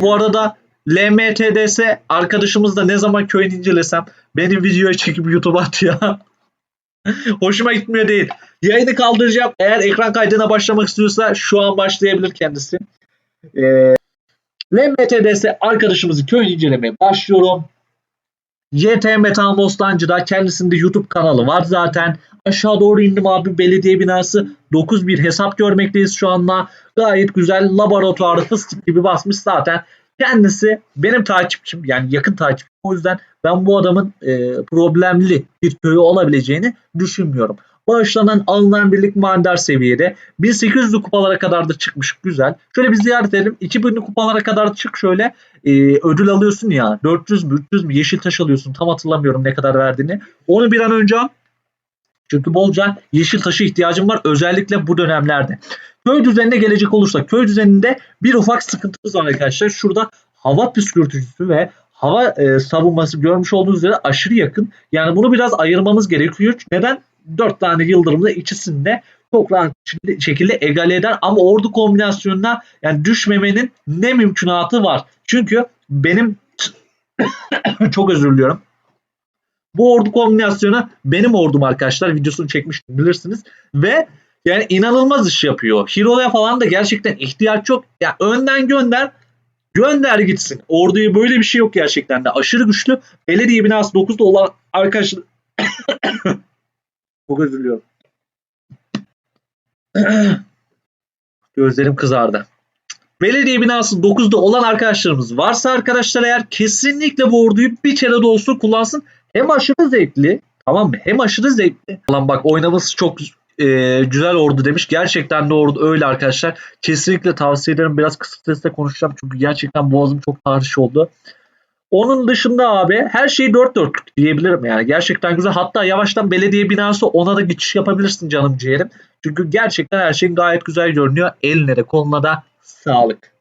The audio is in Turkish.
Bu arada LMTDS arkadaşımız da ne zaman köyünü incelesem benim videoya çekip YouTube'a atıyor. Hoşuma gitmiyor değil. Yayını kaldıracağım. Eğer ekran kaydına başlamak istiyorsa şu an başlayabilir kendisi. Ee, LMTDS arkadaşımızı köyünü incelemeye başlıyorum. YT Metal Bostancı'da kendisinde YouTube kanalı var zaten. Aşağı doğru indim abi belediye binası 9001 hesap görmekteyiz şu anda. Gayet güzel laboratuvarı fıstık gibi basmış zaten. Kendisi benim takipçim yani yakın takipçim. O yüzden ben bu adamın e, problemli bir köyü olabileceğini düşünmüyorum. Bağışlanan alınan birlik mandar seviyede 1800'lü kupalara kadar da çıkmış güzel. Şöyle bir ziyaret edelim. 2000'li kupalara kadar çık şöyle e, ödül alıyorsun ya 400 mü 300 mü yeşil taş alıyorsun tam hatırlamıyorum ne kadar verdiğini. Onu bir an önce. Çünkü bolca yeşil taşı ihtiyacım var özellikle bu dönemlerde. Köy düzenine gelecek olursak köy düzeninde bir ufak sıkıntımız var arkadaşlar. Şurada hava püskürtücüsü ve hava e, savunması görmüş olduğunuz üzere aşırı yakın. Yani bunu biraz ayırmamız gerekiyor. Neden? 4 tane yıldırımda ikisini de çok rahat şekilde egale eder ama ordu kombinasyonuna yani düşmemenin ne mümkünatı var. Çünkü benim çok özür diliyorum. Bu ordu kombinasyonu benim ordum arkadaşlar. Videosunu çekmiştim bilirsiniz. Ve yani inanılmaz iş yapıyor. Hero'ya falan da gerçekten ihtiyaç yok. Ya önden gönder. Gönder gitsin. Orduya böyle bir şey yok gerçekten de. Aşırı güçlü. Belediye binası 9'da olan arkadaşlar çok özür diliyorum. Gözlerim kızardı. Belediye binası 9'da olan arkadaşlarımız varsa arkadaşlar eğer kesinlikle bu orduyu bir kere de olsun kullansın. Hem aşırı zevkli tamam mı? Hem aşırı zevkli. Lan bak oynaması çok e, güzel ordu demiş. Gerçekten de ordu öyle arkadaşlar. Kesinlikle tavsiye ederim. Biraz kısık sesle konuşacağım çünkü gerçekten boğazım çok tahriş oldu. Onun dışında abi her şey dört dörtlük diyebilirim yani. Gerçekten güzel. Hatta yavaştan belediye binası ona da geçiş yapabilirsin canım ciğerim. Çünkü gerçekten her şey gayet güzel görünüyor. Eline de koluna da sağlık.